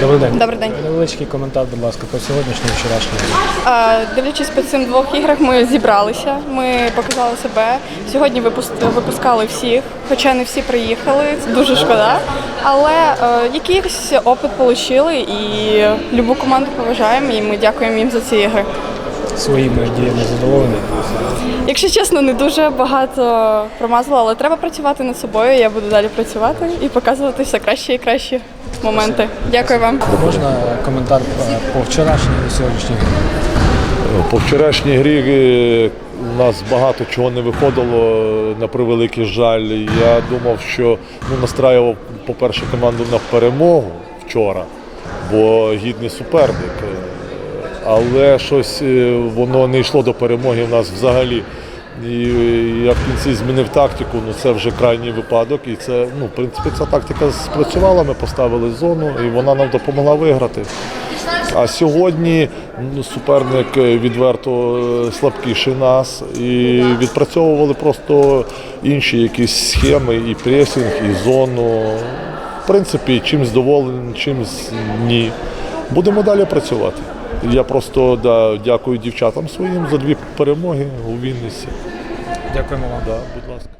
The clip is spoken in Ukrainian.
Добрий день. Добрий день. Невеличкий коментар, будь ласка, по сьогоднішньому і вчорашньому. Е, Дивлячись по цим двох іграх, ми зібралися, ми показали себе. Сьогодні випускали всіх, хоча не всі приїхали, це дуже шкода. Але е, якийсь опит отримали і любу команду поважаємо, і ми дякуємо їм за ці ігри. Своїми діями задоволені. Якщо чесно, не дуже багато промазала, але треба працювати над собою. Я буду далі працювати і показувати все краще і кращі моменти. Дякую вам. Можна коментар е, по вчорашній і сьогоднішній? По вчорашній грі е, у нас багато чого не виходило, е, на превеликий жаль. Я думав, що ну, настраював, по-перше, команду на перемогу вчора, бо гідний суперник. Е, Але щось е, воно не йшло до перемоги в нас взагалі. І я в кінці змінив тактику, ну це вже крайній випадок. І це, ну, в принципі, ця тактика спрацювала, ми поставили зону і вона нам допомогла виграти. А сьогодні ну, суперник е, відверто е, слабкіший нас і відпрацьовували просто інші якісь схеми, і пресінг, і зону. В принципі, чимсь доволений, чимсь ні. Будемо далі працювати. Я просто да, дякую дівчатам своїм за дві перемоги у Вінниці. Дякуємо вам. Да, будь ласка.